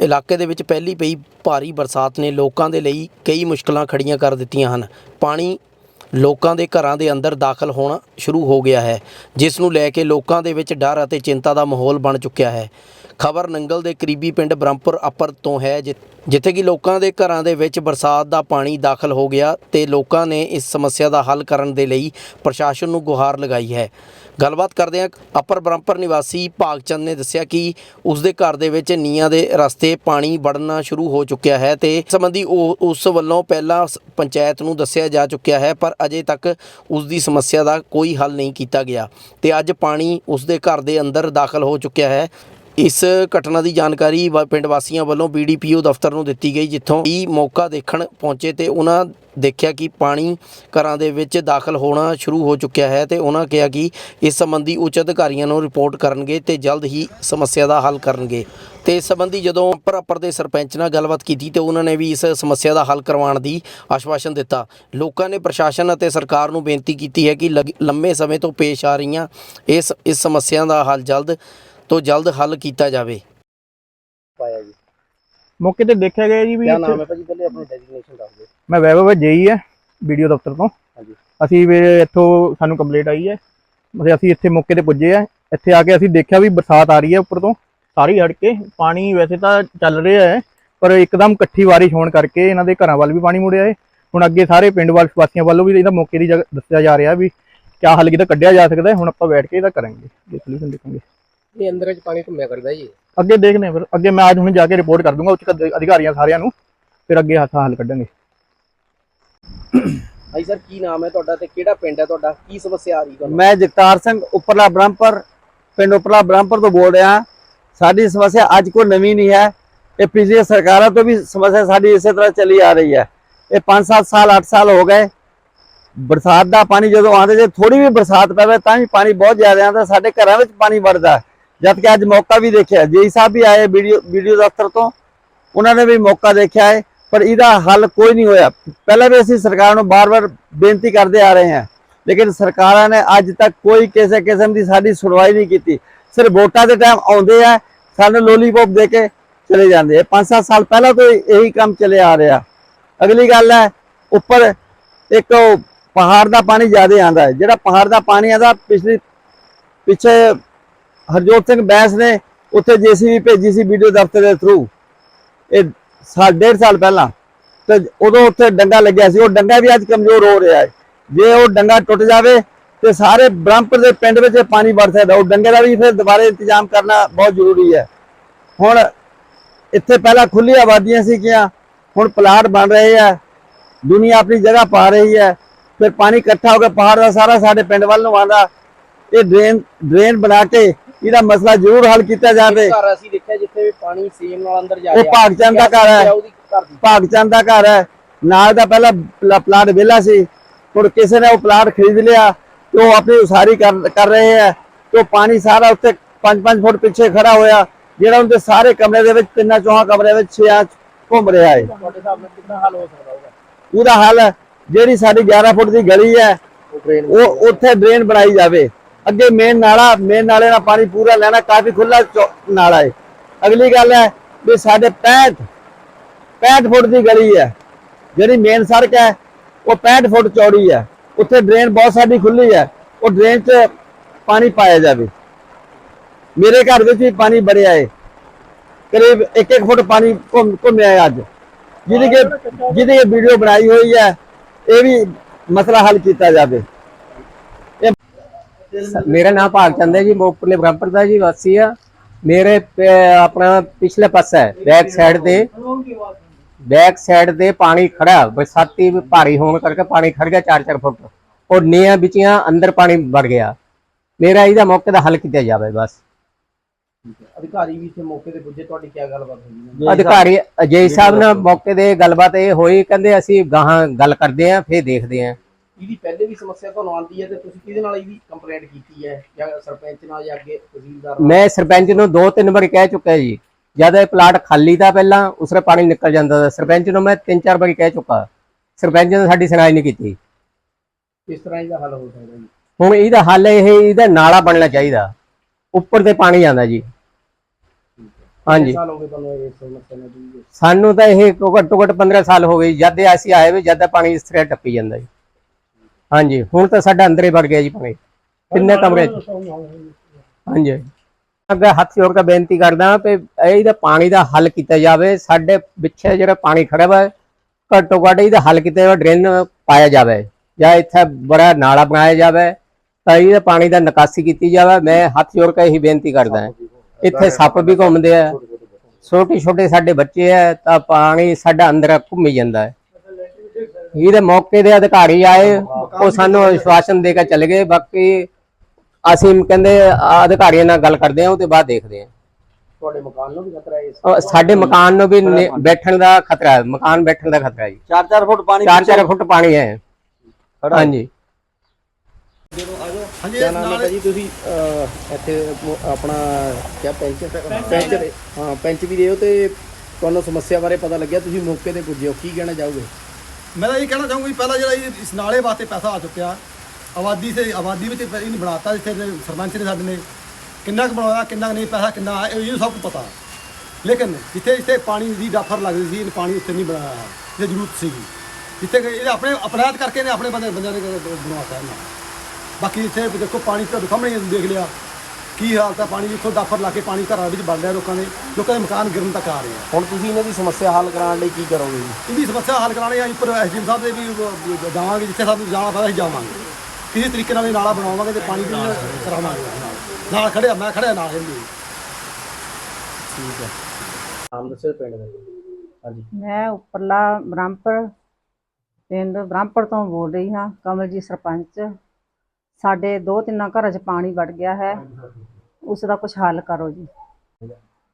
ਇਲਾਕੇ ਦੇ ਵਿੱਚ ਪਹਿਲੀ ਪਈ ਭਾਰੀ ਬਰਸਾਤ ਨੇ ਲੋਕਾਂ ਦੇ ਲਈ ਕਈ ਮੁਸ਼ਕਲਾਂ ਖੜੀਆਂ ਕਰ ਦਿੱਤੀਆਂ ਹਨ। ਪਾਣੀ ਲੋਕਾਂ ਦੇ ਘਰਾਂ ਦੇ ਅੰਦਰ ਦਾਖਲ ਹੋਣਾ ਸ਼ੁਰੂ ਹੋ ਗਿਆ ਹੈ, ਜਿਸ ਨੂੰ ਲੈ ਕੇ ਲੋਕਾਂ ਦੇ ਵਿੱਚ ਡਰ ਅਤੇ ਚਿੰਤਾ ਦਾ ਮਾਹੌਲ ਬਣ ਚੁੱਕਿਆ ਹੈ। ਖਬਰ ਨੰਗਲ ਦੇ ਕਰੀਬੀ ਪਿੰਡ ਬ੍ਰਹਮਪੁਰ ਅੱਪਰ ਤੋਂ ਹੈ, ਜਿ- ਜਿੱਥੇ ਕਿ ਲੋਕਾਂ ਦੇ ਘਰਾਂ ਦੇ ਵਿੱਚ ਬਰਸਾਤ ਦਾ ਪਾਣੀ ਦਾਖਲ ਹੋ ਗਿਆ ਤੇ ਲੋਕਾਂ ਨੇ ਇਸ ਸਮੱਸਿਆ ਦਾ ਹੱਲ ਕਰਨ ਦੇ ਲਈ ਪ੍ਰਸ਼ਾਸਨ ਨੂੰ ਗੁਹਾਰ ਲਗਾਈ ਹੈ। ਗੱਲਬਾਤ ਕਰਦੇ ਹਾਂ ਅੱਪਰ ਬ੍ਰਹਮਪੁਰ ਨਿਵਾਸੀ ਭਾਗਚੰਦ ਨੇ ਦੱਸਿਆ ਕਿ ਉਸ ਦੇ ਘਰ ਦੇ ਵਿੱਚ ਨੀਆਂ ਦੇ ਰਸਤੇ ਪਾਣੀ ਵੜਨਾ ਸ਼ੁਰੂ ਹੋ ਚੁੱਕਿਆ ਹੈ ਤੇ ਸੰਬੰਧੀ ਉਹ, ਉਸ ਵੱਲੋਂ ਪਹਿਲਾਂ ਸ- ਪੰਚਾਇਤ ਨੂੰ ਦੱਸਿਆ ਜਾ ਚੁੱਕਿਆ ਹੈ, ਪਰ ਅਜੇ ਤੱਕ ਉਸ ਦੀ ਸਮੱਸਿਆ ਦਾ ਕੋਈ ਹੱਲ ਨਹੀਂ ਕੀਤਾ ਗਿਆ ਤੇ ਅੱਜ ਪਾਣੀ ਉਸ ਦੇ ਘਰ ਦੇ ਅੰਦਰ ਦਾਖਲ ਹੋ ਚੁੱਕਿਆ ਹੈ। ਇਸ ਘਟਨਾ ਦੀ ਜਾਣਕਾਰੀ ਵਾ- ਪਿੰਡ ਵਾਸੀਆਂ ਵੱਲੋਂ ਬੀਡੀਪੀਓ ਦਫ਼ਤਰ ਨੂੰ ਦਿੱਤੀ ਗਈ, ਜਿੱਥੋਂ ਹੀ ਮੌਕਾ ਦੇਖਣ ਪਹੁੰਚੇ ਤੇ ਉਹਨਾਂ ਦੇਖਿਆ ਕਿ ਪਾਣੀ ਘਰਾਂ ਦੇ ਵਿੱਚ ਦਾਖਲ ਹੋਣਾ ਸ਼ੁਰੂ ਹੋ ਚੁੱਕਿਆ ਹੈ ਤੇ ਉਹਨਾਂ ਕਿਹਾ ਕਿ ਇਸ ਸੰਬੰਧੀ ਉੱਚ ਅਧਿਕਾਰੀਆਂ ਨੂੰ ਰਿਪੋਰਟ ਕਰਨਗੇ ਤੇ ਜਲਦ ਹੀ ਸਮੱਸਿਆ ਦਾ ਹੱਲ ਕਰਨਗੇ। ਤੇ ਇਸ ਸੰਬੰਧੀ ਜਦੋਂ ਉੱਪਰ ਅੱਪਰ ਦੇ ਸਰਪੰਚ ਨਾਲ ਗੱਲਬਾਤ ਕੀਤੀ ਤੇ ਉਹਨਾਂ ਨੇ ਵੀ ਇਸ ਸਮੱਸਿਆ ਦਾ ਹੱਲ ਕਰਵਾਉਣ ਦੀ ਆਸ਼ਵਾਸਨ ਦਿੱਤਾ। ਲੋਕਾਂ ਨੇ ਪ੍ਰਸ਼ਾਸਨ ਅਤੇ ਸਰਕਾਰ ਨੂੰ ਬੇਨਤੀ ਕੀਤੀ ਹੈ ਕਿ ਲਗ- ਲੰਮੇ ਸਮੇਂ ਤੋਂ ਪੇਸ਼ ਆ ਰਹੀਆਂ ਇਸ ਇਸ ਸਮੱਸਿਆ ਦਾ ਹੱਲ ਜਲਦ ਤੋਂ ਜਲਦ ਹੱਲ ਕੀਤਾ ਜਾਵੇ। ਪਾਇਆ ਜੀ। ਮੌਕੇ ਤੇ ਦੇਖਿਆ ਗਿਆ ਜੀ ਵੀ ਕੀ ਨਾਮ ਹੈ ਭਾਜੀ? ਪਹਿਲੇ ਆਪਣੀ ਡੈਜ਼ਿਗਨੇਸ਼ਨ ਦੱਸ ਦਿਓ। ਮੈਂ ਵੈਭਵ ਜੇਈ ਹੈ ਵੀਡੀਓ ਦਫ਼ਤਰ ਤੋਂ। ਹਾਂਜੀ। ਅਸੀਂ ਵੀ ਇੱਥੋਂ ਸਾਨੂੰ ਕੰਪਲੇਂਟ ਆਈ ਹੈ। ਮਤਲਬ ਅਸੀਂ ਇੱਥੇ ਮੌਕੇ ਤੇ ਪੁੱਜੇ ਆ ਇੱਥੇ ਆ ਕੇ ਅਸੀਂ ਦੇਖਿਆ ਵੀ ਬਰਸਾਤ ਆ ਰਹੀ ਹੈ ਉੱਪਰ ਤੋਂ। ਸਾਰੀ ਹੜ ਕੇ ਪਾਣੀ ਵੈਸੇ ਤਾਂ ਚੱਲ ਰਿਹਾ ਹੈ ਪਰ ਇੱਕਦਮ ਇਕੱਠੀ ਬਾਰਿਸ਼ ਹੋਣ ਕਰਕੇ ਇਹਨਾਂ ਦੇ ਘਰਾਂ ਵੱਲ ਵੀ ਪਾਣੀ ਮੁੜਿਆ ਹੈ। ਹੁਣ ਅੱਗੇ ਸਾਰੇ ਪਿੰਡ ਵਾਲ ਵਾਸੀਆਂ ਵੱਲੋਂ ਵੀ ਇਹਦਾ ਮੌਕੇ ਦੀ ਜਗ੍ਹਾ ਦੱਸਿਆ ਜਾ ਰਿਹਾ ਵੀ ਕਿਆ ਹੱਲ ਕਿਤੇ ਕੱਢਿਆ ਜਾ ਸਕਦਾ ਹੈ। ਹੁਣ ਆਪਾਂ ਬੈਠ ਕੇ ਇਹਦਾ ਕਰਾਂਗੇ। ਸੋਲੂਸ਼ਨ ਦੇਖਾਂਗੇ। ਇਹ ਅੰਦਰ ਚ ਪਾਣੀ ਘੁੰਮਿਆ ਕਰਦਾ ਜੀ। ਅੱਗੇ ਦੇਖਦੇ ਹਾਂ ਫਿਰ। ਅੱਗੇ ਮੈਂ ਅੱਜ ਹੁਣ ਜਾ ਕੇ ਰਿਪੋਰਟ ਕਰ ਦੂੰਗਾ ਉੱਚ ਅਧਿ- ਅਧਿਕਾਰੀਆਂ ਸਾਰਿਆਂ ਨੂੰ। ਫਿਰ ਅੱਗੇ ਹੱਥ ਹੱਲ ਕੱਢਾਂਗੇ ਭਾਈ ਸਰ ਕੀ ਨਾਮ ਹੈ ਤੁਹਾਡਾ ਤੇ ਕਿਹੜਾ ਪਿੰਡ ਹੈ ਤੁਹਾਡਾ? ਕੀ ਸਮੱਸਿਆ ਆ ਰਹੀ ਤੁਹਾਨੂੰ? ਮੈਂ ਜਗਤਾਰ ਸਿੰਘ ਉੱਪਰਲਾ ਬ੍ਰਹਮਪੁਰ ਪਿੰਡ ਉੱਪਰਲਾ ਬ੍ਰਹਮਪੁਰ ਤੋਂ ਬੋਲ ਰਿਹਾ। ਸਾਡੀ ਸਮੱਸਿਆ ਅੱਜ ਕੋਈ ਨਵੀਂ ਨਹੀਂ ਹੈ। ਇਹ ਪਿਛਲੀ ਸਰਕਾਰਾਂ ਤੋਂ ਵੀ ਸਮੱਸਿਆ ਸਾਡੀ ਇਸੇ ਤਰ੍ਹਾਂ ਚੱਲੀ ਆ ਰਹੀ ਹੈ। ਇਹ 5-7 ਸਾਲ 8 ਸਾਲ ਹੋ ਗਏ। ਬਰਸਾਤ ਦਾ ਪਾਣੀ ਜਦੋਂ ਆਉਂਦਾ ਜੇ ਥੋੜੀ ਵੀ ਬਰਸਾਤ ਪਵੇ ਤਾਂ ਵੀ ਪਾਣੀ ਬਹੁਤ ਜ਼ਿਆਦਾ ਆਉਂਦਾ। ਸਾਡੇ ਘਰਾਂ ਵਿੱਚ ਪਾਣੀ ਵੜਦਾ। ਜਦ ਕਿ ਅੱਜ ਮੌਕਾ ਵੀ ਦੇਖਿਆ ਜੀ ਸਾਹਿਬ ਵੀ ਆਏ ਵੀਡੀਓ ਵੀਡੀਓ ਦਫ਼ਤਰ ਤੋਂ। ਉਹਨਾਂ ਨੇ ਵੀ ਮੌਕਾ ਦੇਖਿਆ ਹੈ, ਪਰ ਇਹਦਾ ਹੱਲ ਕੋਈ ਨਹੀਂ ਹੋਇਆ। ਪਹਿਲਾਂ ਵੀ ਅਸੀਂ ਸਰਕਾਰ ਨੂੰ ਬਾਰ-ਬਾਰ ਬੇਨਤੀ ਕਰਦੇ ਆ ਰਹੇ ਹਾਂ, ਲੇਕਿਨ ਸਰਕਾਰਾਂ ਨੇ ਅੱਜ ਤੱਕ ਕੋਈ ਕਿਸੇ ਕਿਸਮ ਦੀ ਸਾਡੀ ਸੁਣਵਾਈ ਨਹੀਂ ਕੀਤੀ। ਸਿਰਫ ਵੋਟਾਂ ਦੇ ਟਾਈਮ ਆਉਂਦੇ ਆ, ਸਾਨੂੰ ਲੋਲੀਪੌਪ ਦੇ ਕੇ ਚਲੇ ਜਾਂਦੇ ਆ। 5-7 ਸਾਲ ਪਹਿਲਾਂ ਤੋਂ ਇਹੀ ਕੰਮ ਚੱਲੇ ਆ ਰਿਹਾ। ਅਗਲੀ ਗੱਲ ਹੈ, ਉੱਪਰ ਇੱਕ ਪਹਾੜ ਦਾ ਪਾਣੀ ਜ਼ਿਆਦਾ ਆਂਦਾ ਹੈ। ਜਿਹੜਾ ਪਹਾੜ ਦਾ ਪਾਣੀ ਆਂਦਾ ਪਿਛਲੀ ਪਿੱਛੇ ਹਰਜੋਤ ਸਿੰਘ ਬੈਂਸ ਨੇ ਉੱਥੇ ਜੀਸੀਬੀ ਭੇਜੀ ਸੀ ਵੀਡੀਓ ਦਫ਼ਤਰ ਦੇ ਥਰੂ ਇਹ ਸਾਲ ਡੇਢ ਸਾਲ ਪਹਿਲਾਂ। ਤੇ ਉਦੋਂ ਉੱਥੇ ਡੰਗਾ ਲੱਗਿਆ ਸੀ। ਉਹ ਡੰਗਾ ਵੀ ਅੱਜ ਕਮਜ਼ੋਰ ਹੋ ਰਿਹਾ ਹੈ। ਜੇ ਉਹ ਡੰਗਾ ਟੁੱਟ ਜਾਵੇ ਤੇ ਸਾਰੇ ਬ੍ਰਹਮਪੁਰ ਦੇ ਪਿੰਡ ਵਿੱਚ ਇਹ ਪਾਣੀ ਵੜ ਸਕਦਾ। ਉਹ ਡੰਗੇ ਦਾ ਵੀ ਫਿਰ ਦੁਬਾਰੇ ਇੰਤਜ਼ਾਮ ਕਰਨਾ ਬਹੁਤ ਜ਼ਰੂਰੀ ਹੈ। ਹੁਣ ਇੱਥੇ ਪਹਿਲਾਂ ਖੁੱਲੀ ਆਬਾਦੀਆਂ ਸੀ ਕਿ ਹੁਣ ਪਲਾਟ ਬਣ ਰਹੇ ਆ ਦੁਨੀਆ ਆਪਣੀ ਜਗ੍ਹਾ ਪਾ ਰਹੀ ਹੈ। ਫਿਰ ਪਾਣੀ ਇਕੱਠਾ ਹੋ ਕੇ ਪਹਾੜ ਦਾ ਸਾਰਾ ਸਾਡੇ ਪਿੰਡ ਵੱਲ ਨੂੰ ਆਉਂਦਾ। ਇਹ ਡਰੇਨ ਡਰੇਨ ਬਣਾ ਕੇ ਇਹਦਾ ਮਸਲਾ ਜ਼ਰੂਰ ਹੱਲ ਕੀਤਾ ਜਾਵੇ। ਘਰ ਅਸੀਂ ਦੇਖਿਆ ਜਿੱਥੇ ਵੀ ਪਾਣੀ ਸੇਮ ਨਾਲ ਅੰਦਰ ਜਾ ਉਹ ਰਿਹਾ। ਭਾਗਚੰਦ ਦਾ ਘਰ ਹੈ। ਭਾਗਚੰਦ ਦਾ। ਘਰ ਹੈ। ਨਾਲ ਦਾ ਪਹਿਲਾਂ ਪਲਾ- ਪਲਾਟ ਵਿਹਲਾ ਸੀ। ਹੁਣ ਕਿਸੇ ਨੇ ਉਹ ਪਲਾਟ ਖਰੀਦ ਲਿਆ ਤੇ ਉਹ ਆਪਣੀ ਉਸਾਰੀ ਕਰ ਰਹੇ ਹੈ। ਤੇ ਉਹ ਪਾਣੀ ਸਾਰਾ ਉੱਤੇ 5-5 ਫੁੱਟ ਪਿੱਛੇ ਖੜਾ ਹੋਇਆ। ਜਿਹੜਾ ਉਹਦੇ ਸਾਰੇ ਕਮਰੇ ਦੇ ਵਿੱਚ ਤਿੰਨਾਂ ਚੌਹਾਂ ਕਮਰੇ ਵਿੱਚ ਛਿਆ ਘੁੰਮ ਰਿਹਾ ਹੈ। ਤੁਹਾਡੇ ਹਿਸਾਬ ਨਾਲ ਕਿੰਨਾ ਹੱਲ ਹੋ ਸਕਦਾ ਹੋਗਾ ਉਹਦਾ ਹੱਲ ਜਿਹੜੀ ਸਾਡੀ 11 ਫੁੱਟ ਦੀ ਗਲੀ ਹੈ ਉਹ ਉਹ ਉੱਥੇ ਡਰੇਨ ਬਣਾਈ ਜਾਵੇ। ਅੱਗੇ ਮੇਨ ਨਾਲਾ ਮੇਨ ਨਾਲੇ ਦਾ ਪਾਣੀ ਪੂਰਾ ਲੈਣਾ, ਕਾਫੀ ਖੁੱਲਾ ਨਾਲਾ ਹੈ ਅਗਲੀ ਗੱਲ ਹੈ ਵੀ ਸਾਡੇ 65 65 ਫੁੱਟ ਦੀ ਗਲੀ ਹੈ। ਜਿਹੜੀ ਮੇਨ ਸੜਕ ਹੈ, ਉਹ 65 ਫੁੱਟ ਚੌੜੀ ਹੈ। ਉੱਥੇ ਡਰੇਨ ਬਹੁਤ ਸਾਡੀ ਖੁੱਲੀ ਹੈ। ਉਹ ਡਰੇਨ 'ਚ ਪਾਣੀ ਪਾਇਆ ਜਾਵੇ। ਮੇਰੇ ਘਰ ਵਿੱਚ ਵੀ ਪਾਣੀ ਭਰਿਆ ਹੈ ਕਰੀਬ 1-1 ਫੁੱਟ ਪਾਣੀ ਘੁੰਮ, ਘੁੰਮਿਆ ਹੈ ਅੱਜ। ਜਿਹਦੀ ਕਿ ਜਿਹਦੀ ਕਿ ਵੀਡੀਓ ਬਣਾਈ ਹੋਈ ਹੈ, ਇਹ ਵੀ ਮਸਲਾ ਹੱਲ ਕੀਤਾ ਜਾਵੇ। ਮੇਰਾ ਨਾਮ ਭਾਗਚੰਦ ਹੈ ਜੀ ਮੋਪਰਲੇ ਬ੍ਰਹਮਪੁਰ ਦਾ ਜੀ ਵਾਸੀ ਆ ਮੇਰੇ ਆਪਣਾ ਪਿਛਲੇ ਪਾਸਾ ਹੈ ਬੈਕ ਸਾਈਡ ਤੇ। ਬੈਕ ਸਾਈਡ ਤੇ ਪਾਣੀ ਖੜਾ ਬਰਸਾਤੀ ਭਾਰੀ ਹੋਣ ਕਰਕੇ ਪਾਣੀ ਖੜ ਗਿਆ 4-4 ਫੁੱਟ। ਔਰ ਨੀਆਂ ਵਿਚੀਆਂ ਅੰਦਰ ਪਾਣੀ ਵੜ ਗਿਆ। ਮੇਰਾ ਇਹਦਾ ਮੌਕੇ ਦਾ ਹੱਲ ਕੀਤਾ ਜਾਵੇ ਬਸ। ਅਧਿਕਾਰੀ ਵੀ ਇੱਥੇ ਮੌਕੇ ਤੇ ਪੁੱਜੇ ਤੁਹਾਡੀ ਕੀ ਗੱਲਬਾਤ ਹੋਈ? ਅਧਿਕਾਰੀ ਅਜੇ ਸਾਹਿਬ ਨਾਲ ਮੌਕੇ ਦੇ ਗੱਲਬਾਤ ਇਹ ਹੋਈ ਕਹਿੰਦੇ ਅਸੀਂ ਗਾਹਾਂ ਗੱਲ ਕਰਦੇ ਆਂ ਫੇਰ ਦੇਖਦੇ ਆਂ ਇਹਦੀ ਪਹਿਲੇ ਵੀ ਸਮੱਸਿਆ ਤੁਹਾਨੂੰ ਆਉਂਦੀ ਹੈ ਤੇ ਤੁਸੀਂ ਕਿਹਦੇ ਨਾਲ ਇਹਦੀ ਕੰਪਲੇਂਟ ਕੀਤੀ ਹੈ? ਜਾਂ ਸਰਪੰਚ ਨਾਲ ਜਾਂ ਅੱਗੇ ਤਹਿਸੀਲਦਾਰ ਨਾਲ? ਮੈਂ ਸਰਪੰਚ ਨੂੰ ਦੋ ਤਿੰਨ ਵਾਰੀ ਕਹਿ ਚੁੱਕਾ ਜੀ। ਜਦ ਇਹ ਪਲਾਟ ਖਾਲੀ ਤਾਂ ਪਹਿਲਾਂ ਉਸਰੇ ਪਾਣੀ ਨਿਕਲ ਜਾਂਦਾ ਸੀ। ਸਰਪੰਚ ਨੂੰ ਮੈਂ ਤਿੰਨ ਚਾਰ ਵਾਰੀ ਕਹਿ ਚੁੱਕਾ। ਸਰਪੰਚ ਨੇ ਸਾਡੀ ਸੁਣਾਈ ਨਹੀਂ ਕੀਤੀ। ਇਸ ਤਰ੍ਹਾਂ ਇਹਦਾ ਹੱਲ ਹੋ ਸਕਦਾ ਜੀ? ਹੁਣ ਇਹਦਾ ਹੱਲ ਇਹ ਇਹਦਾ ਨਾਲਾ ਬਣਨਾ ਚਾਹੀਦਾ। ਉੱਪਰ ਤੇ ਪਾਣੀ ਆਂਦਾ ਜੀ। ਹਾਂਜੀ। ਸਾਲ ਹੋ ਗਏ ਤੁਹਾਨੂੰ ਇਹ ਸਮੱਸਿਆ ਨਾਲ ਜੂਝਦੇ ਸਾਨੂੰ ਤਾਂ ਇਹ ਘੱਟੋ ਘੱਟ 15 ਸਾਲ ਹੋ ਗਏ। ਜਦ ਅਸੀਂ ਆਏ ਵੀ ਜਦ ਪਾਣੀ ਇਸ ਤਰ੍ਹਾਂ ਟੱਪੀ ਜਾਂਦਾ ਜੀ। ਹਾਂਜੀ, ਹੁਣ ਤਾਂ ਸਾਡਾ ਅੰਦਰ ਹੀ ਵੜ ਗਿਆ ਜੀ ਪਾਣੀ ਕਿੰਨੇ ਕਮਰੇ ਚ ਹਾਂਜੀ। ਅੱਗੇ ਹੱਥ ਜੋੜ ਕੇ ਬੇਨਤੀ ਕਰਦਾ ਕਿ ਇਹਦਾ ਪਾਣੀ ਦਾ ਹੱਲ ਕੀਤਾ ਜਾਵੇ, ਸਾਡੇ ਪਿੱਛੇ ਜਿਹੜਾ ਪਾਣੀ ਖੜਾ ਵਾ, ਘੱਟੋ ਘੱਟ ਇਹਦਾ ਹੱਲ ਕੀਤਾ ਜਾਵੇ, ਡਰੇਨ ਪਾਇਆ ਜਾਵੇ, ਜਾਂ ਇੱਥੇ ਬੜਾ ਨਾਲਾ ਬਣਾਇਆ ਜਾਵੇ, ਤਾਂ ਇਹਦਾ ਪਾਣੀ ਦਾ ਨਿਕਾਸੀ ਕੀਤੀ ਜਾਵੇ। ਮੈਂ ਹੱਥ ਜੋੜ ਕੇ ਇਹੀ ਬੇਨਤੀ ਕਰਦਾ ਹਾਂ। ਇੱਥੇ ਸੱਪ ਵੀ ਘੁੰਮਦੇ ਆ। ਛੋਟੇ ਛੋਟੇ ਸਾਡੇ ਬੱਚੇ ਆ, ਤਾਂ ਪਾਣੀ ਸਾਡਾ ਅੰਦਰ ਘੁੰਮੀ ਜਾਂਦਾ ਹੈ। ਇਹਦੇ ਮੌਕੇ ਦੇ ਅਧਿਕਾਰੀ ਆਏ। ਉਹ ਸਾਨੂੰ ਆਸ਼ਵਾਸਨ ਦੇ ਕੇ ਚਲੇ ਗਏ ਬਾਕੀ ਅਸੀਂ ਕਹਿੰਦੇ ਅਧਿਕਾਰੀਆਂ ਨਾਲ ਗੱਲ ਕਰਦੇ ਆ ਉਹਦੇ ਬਾਅਦ ਦੇਖਦੇ ਆ ਤੁਹਾਡੇ ਮਕਾਨ ਨੂੰ ਵੀ ਖਤਰਾ ਹੈ ਇਸ ਸਾਡੇ ਮਕਾਨ ਨੂੰ ਵੀ ਬੈਠਣ ਦਾ ਖਤਰਾ ਹੈ ਮਕਾਨ ਬੈਠਣ ਦਾ ਖਤਰਾ ਹੈ ਜੀ। 4-4 ਫੁੱਟ ਪਾਣੀ 4-4 ਫੁੱਟ ਪਾਣੀ ਹੈ। ਹਾਂਜੀ। ਕਿਆ ਨਾਮ ਹੈ ਭਾਜੀ? ਤੁਸੀਂ ਅਹ, ਇੱਥੇ ਆਪਣਾ ਕਿਆ ਪੈਂਚ ਪੈਂਚ ਹਾਂ ਪੈਂਚ ਵੀ ਦਿਓ ਤੇ ਤੁਹਾਨੂੰ ਸਮੱਸਿਆ ਬਾਰੇ ਪਤਾ ਲੱਗਿਆ ਤੁਸੀਂ ਮੌਕੇ ਤੇ ਪੁੱਜੇ ਹੋ ਕੀ ਕਹਿਣਾ ਚਾਹੋਗੇ? ਮੈਂ ਤਾਂ ਇਹ ਕਹਿਣਾ ਚਾਹੂੰਗਾ ਵੀ ਪਹਿਲਾਂ ਜਿਹੜਾ ਇਹ ਇਸ ਨਾਲੇ ਵਾਸਤੇ ਪੈਸਾ ਆ ਚੁੱਕਿਆ, ਆਬਾਦੀ ਸੇ ਆਬਾਦੀ ਵਿੱਚ ਇਹਨੂੰ ਬਣਾਤਾ ਜਿੱਥੇ ਦੇ ਸਰਪੰਚ ਨੇ ਸਾਡੇ ਨੇ, ਕਿੰਨਾ ਕੁ ਬਣਾਇਆ, ਕਿੰਨਾ ਕੁ ਨਹੀਂ, ਪੈਸਾ ਕਿੰਨਾ ਆਇਆ, ਇਹ ਇਹਨੂੰ ਸਭ ਕੁਝ ਪਤਾ। ਲੇਕਿਨ ਜਿੱਥੇ ਜਿੱਥੇ ਪਾਣੀ ਦੀ ਡਾਫਰ ਲੱਗਦੀ ਸੀ ਇਹ ਪਾਣੀ ਉੱਥੇ ਨਹੀਂ ਬਣਾਇਆ ਜੇ ਜ਼ਰੂਰਤ ਸੀਗੀ। ਜਿੱਥੇ ਕਿ ਇਹ ਆਪਣੇ ਅਪਰਾਧ ਕਰਕੇ ਨੇ ਆਪਣੇ ਬੰਦੇ ਬੰਦਿਆਂ ਨੇ ਬਣਾਤਾ ਇਹਨਾਂ। ਬਾਕੀ ਇੱਥੇ ਦੇਖੋ ਪਾਣੀ ਤੁਹਾਡੇ ਸਾਹਮਣੇ ਦੇਖ ਲਿਆ। ਕੀ ਹਾਲਤ ਹੈ ਪਾਣੀ ਜਿੱਥੋਂ ਡਾਫਰ ਲਾ ਕੇ ਪਾਣੀ ਘਰਾਂ ਵਿੱਚ ਵੜ ਰਿਹਾ ਲੋਕਾਂ ਦੇ ਲੋਕਾਂ ਦੇ ਮਕਾਨ ਗਿਰਨ ਤੱਕ ਆ ਰਹੇ ਆ। ਹੁਣ ਤੁਸੀਂ ਇਹਨਾਂ ਦੀ ਸਮੱਸਿਆ ਹੱਲ ਕਰਾਉਣ ਲਈ ਕੀ ਕਰੋਗੇ ਜੀ? ਇਹਦੀ ਸਮੱਸਿਆ ਹੱਲ ਕਰਾਣੇ ਆ ਉੱਪਰ ਐਸਡੀਐਮ ਸਾਹਿਬ ਦੇ ਵੀ ਜਾਵਾਂਗੇ ਜਿੱਥੇ ਸਾਨੂੰ ਜਾਣਾ ਪਤਾ ਅਸੀਂ ਜਾਵਾਂਗੇ। ਕਿਸੇ ਤਰੀਕੇ ਨਾਲ ਇਹ ਨਾਲਾ ਬਣਾਵਾਂਗੇ ਤੇ ਪਾਣੀ ਵੀ ਕਰਾਵਾਂਗੇ ਨਾਲ। ਨਾਲ ਖੜਿਆ ਮੈਂ ਖੜਿਆ ਨਾਲ ਇਹਦੇ ਨਾਮ ਦੱਸੋ ਪਿੰਡ ਦਾ। ਹਾਂਜੀ। ਮੈਂ ਉੱਪਰਲਾ ਬ੍ਰਹਮਪੁਰ ਪਿੰਡ ਬ੍ਰਹਮਪੁਰ ਤੋਂ ਬੋਲ ਰਹੀ ਹਾਂ ਕਮਲਜੀ ਸਰਪੰਚ। ਸਾਡੇ ਦੋ ਤਿੰਨਾਂ ਘਰਾਂ 'ਚ ਪਾਣੀ ਵੜ ਗਿਆ ਹੈ। ਉਸ ਦਾ ਕੁਝ ਹੱਲ ਕਰੋ ਜੀ।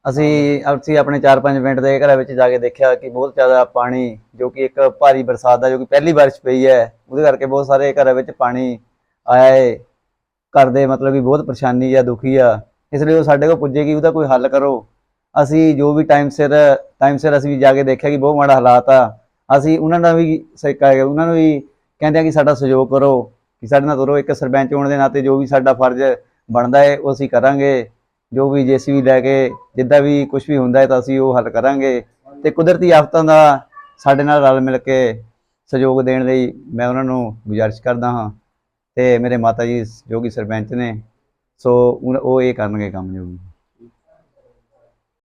ਅਸੀਂ ਅਸੀਂ ਆਪਣੇ 4-5 ਮਿੰਟ ਦੇ ਘਰਾਂ ਵਿੱਚ ਜਾ ਕੇ ਦੇਖਿਆ ਕਿ ਬਹੁਤ ਜ਼ਿਆਦਾ ਪਾਣੀ ਜੋ ਕਿ ਇੱਕ ਭਾਰੀ ਬਰਸਾਤ ਦਾ ਜੋ ਕਿ ਪਹਿਲੀ ਬਾਰਿਸ਼ ਪਈ ਹੈ ਉਹਦੇ ਕਰਕੇ ਬਹੁਤ ਸਾਰੇ ਘਰਾਂ ਵਿੱਚ ਪਾਣੀ ਆਇਆ ਹੈ ਘਰ ਦੇ ਮਤਲਬ ਕਿ ਬਹੁਤ ਪਰੇਸ਼ਾਨੀ ਆ ਦੁਖੀ ਆ। ਇਸ ਲਈ ਉਹ ਸਾਡੇ ਕੋਲ ਪੁੱਜੇ ਕਿ ਉਹਦਾ ਕੋਈ ਹੱਲ ਕਰੋ। ਅਸੀਂ ਜੋ ਵੀ ਟਾਈਮ ਸਿਰ ਟਾਈਮ ਸਿਰ ਅਸੀਂ ਵੀ ਜਾ ਕੇ ਦੇਖਿਆ ਕਿ ਬਹੁਤ ਮਾੜਾ ਹਾਲਾਤ ਆ। ਅਸੀਂ ਉਹਨਾਂ ਨਾਲ ਵੀ ਸਿੱਕਾ ਉਹਨਾਂ ਨੂੰ ਵੀ ਕਹਿੰਦੇ ਆ ਕਿ ਸਾਡਾ ਸਹਿਯੋਗ ਕਰੋ। ਕਿ ਸਾਡੇ ਨਾਲ ਤੁਰੋ, ਇੱਕ ਸਰਪੰਚ ਹੋਣ ਦੇ ਨਾਤੇ ਜੋ ਵੀ ਸਾਡਾ ਫਰਜ਼ ਬਣਦਾ ਹੈ ਉਹ ਅਸੀਂ ਕਰਾਂਗੇ। ਜੋ ਵੀ ਜੇਸੀਬੀ ਲੈ ਕੇ ਜਿੱਦਾਂ ਵੀ ਕੁਝ ਵੀ ਹੁੰਦਾ ਹੈ ਤਾਂ ਅਸੀਂ ਉਹ ਹੱਲ ਕਰਾਂਗੇ। ਤੇ ਕੁਦਰਤੀ ਆਫਤਾਂ ਦਾ ਸਾਡੇ ਨਾਲ ਰਲ ਮਿਲ ਕੇ ਸਹਿਯੋਗ ਦੇਣ ਲਈ ਮੈਂ ਉਹਨਾਂ ਨੂੰ ਗੁਜ਼ਾਰਿਸ਼ ਕਰਦਾ ਹਾਂ ਤੇ ਮੇਰੇ ਮਾਤਾ ਜੀ, ਜੋ ਕਿ ਸਰਪੰਚ ਨੇ, ਸੋ ਉਹ ਇਹ ਕਰਨਗੇ ਕੰਮ ਜੋ ਵੀ।